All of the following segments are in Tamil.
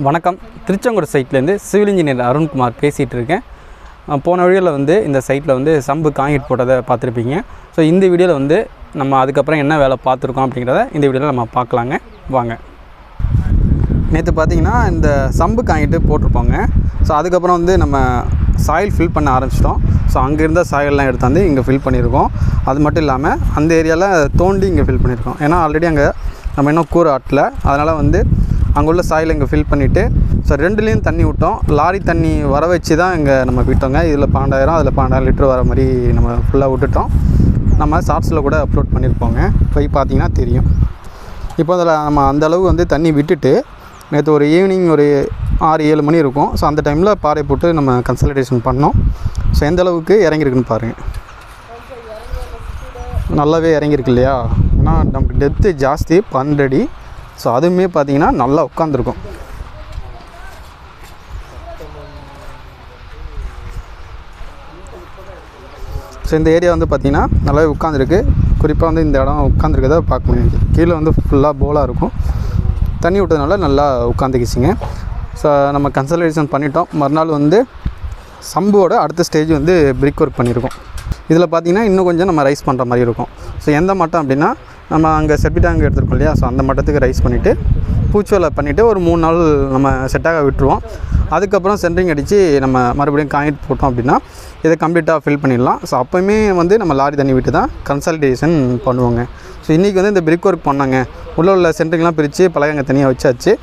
வணக்கம். திருச்செங்கோடு சைட்லேருந்து சிவில் இன்ஜினியர் அருண்குமார் பேசிகிட்டு இருக்கேன் போன வீடியோவில் வந்து இந்த சைட்டில் வந்து சம்பு காங்கிட் போட்டதை பார்த்துருப்பீங்க. ஸோ இந்த வீடியோவில் வந்து நம்ம அதுக்கப்புறம் என்ன வேலை பார்த்துருக்கோம் அப்படிங்கிறத இந்த வீடியோவில் நம்ம பார்க்கலாங்க. வாங்க. நேற்று பார்த்தீங்கன்னா இந்த சம்பு காங்கிட்டு போட்டிருப்போங்க. ஸோ அதுக்கப்புறம் வந்து நம்ம சாயில் ஃபில் பண்ண ஆரம்பிச்சிட்டோம். ஸோ அங்கே இருந்த சாயல்லாம் எடுத்தாந்து இங்கே ஃபில் பண்ணியிருக்கோம். அது மட்டும் இல்லாமல் அந்த ஏரியாவில் தோண்டி இங்கே ஃபில் பண்ணியிருக்கோம். ஏன்னா ஆல்ரெடி அங்கே நம்ம இன்னும் கூரை ஆட்டில். அதனால் வந்து அங்கே உள்ள சாயில் இங்கே ஃபில் பண்ணிவிட்டு ஸோ ரெண்டுலேயும் தண்ணி விட்டோம். லாரி தண்ணி வர வச்சு தான் இங்கே நம்ம விட்டோங்க. இதில் பன்னெண்டாயிரம் அதில் பன்னெண்டாயிரம் லிட்டர் வர மாதிரி நம்ம ஃபுல்லாக விட்டுட்டோம். நம்ம ஷார்ட்ஸில் கூட அப்லோட் பண்ணியிருப்போங்க போய் பார்த்தீங்கன்னா தெரியும். இப்போ அதில் நம்ம அந்த அளவு வந்து தண்ணி விட்டுட்டு நேற்று ஒரு ஈவினிங் ஒரு ஆறு ஏழு மணி இருக்கும். ஸோ அந்த டைமில் பாறை போட்டு நம்ம கன்சல்டேஷன் பண்ணோம். ஸோ எந்த அளவுக்கு இறங்கியிருக்குன்னு பாருங்கள் நல்லாவே இறங்கியிருக்கு இல்லையா? ஏன்னா நமக்கு டெப்த்து ஜாஸ்தி பன்னெண்டு அடி. ஸோ அதுவுமே பார்த்தீங்கன்னா நல்லா உட்காந்துருக்கும் ஸோ இந்த ஏரியா வந்து பார்த்திங்கன்னா நல்லாவே உட்காந்துருக்கு குறிப்பாக வந்து இந்த இடம் உட்காந்துருக்கத பார்க்க முடியுது கீழே வந்து ஃபுல்லாக போலாக இருக்கும். தண்ணி விட்டதுனால நல்லா உட்காந்துக்கிச்சிங்க ஸோ நம்ம கன்சல்டேஷன் பண்ணிட்டோம். மறுநாள் வந்து சம்புவோட அடுத்த ஸ்டேஜ் வந்து பிரிக் ஒர்க் பண்ணியிருக்கோம். இதில் பார்த்தீங்கன்னா இன்னும் கொஞ்சம் நம்ம ரைஸ் பண்ணுற மாதிரி இருக்கும். ஸோ எந்த மட்டம் அப்படின்னா நம்ம அங்கே செப்பி டேங்க் எடுத்துருக்கோம் இல்லையா? ஸோ அந்த மட்டத்துக்கு ரைஸ் பண்ணிவிட்டு பூச்சோலை பண்ணிவிட்டு ஒரு மூணு நாள் நம்ம செட்டாக விட்டுருவோம். அதுக்கப்புறம் சென்ட்ரிங் அடித்து நம்ம மறுபடியும் காங்கிரீட் போட்டோம் அப்படின்னா இதை கம்ப்ளீட்டாக ஃபில் பண்ணிடலாம். ஸோ அப்போயுமே வந்து நம்ம லாரி தண்ணி விட்டு தான் கன்சல்டேஷன் பண்ணுவோங்க. ஸோ இன்றைக்கி வந்து இந்த பிரிக் ஒர்க் பண்ணாங்க. உள்ளே உள்ள சென்ட்ரிங்லாம் பிரித்து பலகங்க தனியாக வச்சாச்சு.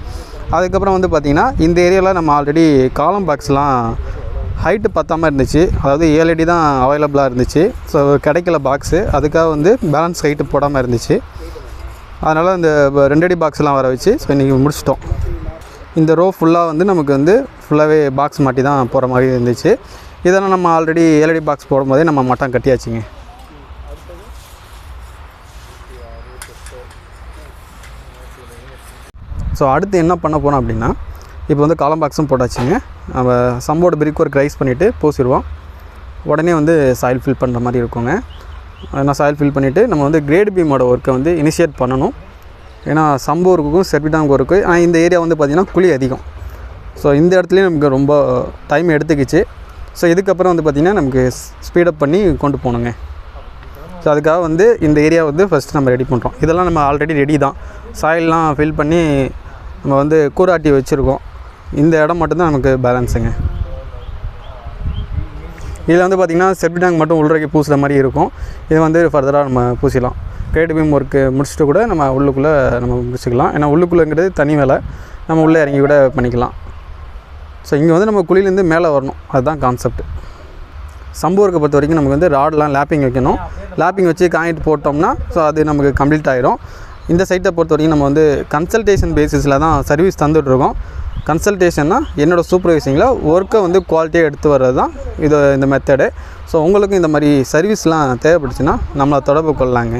அதுக்கப்புறம் வந்து பார்த்திங்கன்னா இந்த ஏரியாவில் நம்ம ஆல்ரெடி காலம் பாக்ஸ்லாம் ஹைட்டு பத்தாமல் இருந்துச்சு. அதாவது ஏழு அடி தான் அவைலபிளாக இருந்துச்சு. ஸோ கிடைக்கல பாக்ஸு அதுக்காக வந்து பேலன்ஸ் ஹைட்டு போடாமல் இருந்துச்சு. அதனால் இந்த ரெண்டடி ரெண்டு அடி பாக்ஸ்லாம் வர வச்சு ஸோ இன்றைக்கி முடிச்சிட்டோம். இந்த ரோ ஃபுல்லாக வந்து நமக்கு வந்து ஃபுல்லாகவே பாக்ஸ் மாட்டி தான் போகிற மாதிரி இருந்துச்சு. இதெல்லாம் நம்ம ஆல்ரெடி ஏழடி பாக்ஸ் போடும்போதே நம்ம மட்டம் கட்டியாச்சுங்க. ஸோ அடுத்து என்ன பண்ண போனோம் அப்படின்னா இப்போ வந்து காலம் பாக்ஸும் போட்டாச்சுங்க. நம்ம சம்போட பிரிக் ஒர்க் ரைஸ் பண்ணிவிட்டு பூசிடுவோம். உடனே வந்து சாயில் ஃபில் பண்ணுற மாதிரி இருக்குங்க. நான் சாயில் ஃபில் பண்ணிவிட்டு நம்ம வந்து கிரேட் பீமோட ஒர்க்கை வந்து இனிஷியேட் பண்ணணும். ஏன்னா சம்போ ஒர்க்குக்கும் செர்பிடாங் ஒர்க்கு ஆனால் இந்த ஏரியா வந்து பார்த்திங்கன்னா குழி அதிகம். ஸோ இந்த இடத்துலையும் நமக்கு ரொம்ப டைம் எடுத்துக்கிச்சு. ஸோ இதுக்கப்புறம் வந்து பார்த்திங்கன்னா நமக்கு ஸ்பீடப் பண்ணி கொண்டு போகணுங்க. ஸோ அதுக்காக வந்து இந்த ஏரியா வந்து ஃபஸ்ட்டு நம்ம ரெடி பண்ணுறோம் இதெல்லாம் நம்ம ஆல்ரெடி ரெடி தான். சாயில்லாம் ஃபில் பண்ணி நம்ம வந்து கூராட்டி வச்சுருக்கோம். இந்த இடம் மட்டும்தான் நமக்கு பேலன்ஸுங்க. இதில் வந்து பார்த்திங்கன்னா செப்டி டேங்க் மட்டும் உள்றக்கி பூசுகிற மாதிரி இருக்கும். இது வந்து ஃபர்தராக நம்ம பூசிடலாம். கிரேட் பீம் ஒர்க்கு முடிச்சுட்டு கூட நம்ம உள்ளுக்குள்ளே நம்ம முடிச்சுக்கலாம். ஏன்னா உள்ளுக்குள்ளேங்கிறது தனி வேலை. நம்ம உள்ளே இறங்கி கூட பண்ணிக்கலாம். ஸோ இங்கே வந்து நம்ம குழியிலேருந்து மேலே வரணும். அதுதான் கான்செப்ட் சம்பு ஒர்க்கை பொறுத்த வரைக்கும் நமக்கு வந்து ராட்லாம் லேப்பிங் வைக்கணும். லேப்பிங் வச்சு காங்கிட்டு போட்டோம்னா ஸோ அது நமக்கு கம்ப்ளீட் ஆகிடும் இந்த சைட்டை பொறுத்த வரைக்கும் நம்ம வந்து கன்சல்டேஷன் பேசிஸில் தான் சர்வீஸ் தந்துட்டுருக்கோம் கன்சல்டேஷன்னா என்னோடய சூப்பர்வைசிங்கில் ஒர்க்கை வந்து குவாலிட்டியாக எடுத்து வர்றது தான் இது இந்த மெத்தடு ஸோ உங்களுக்கும் இந்த மாதிரி சர்வீஸ்லாம் தேவைப்பட்டுச்சுன்னா நம்மளை தொடர்பு கொள்ளலாங்க.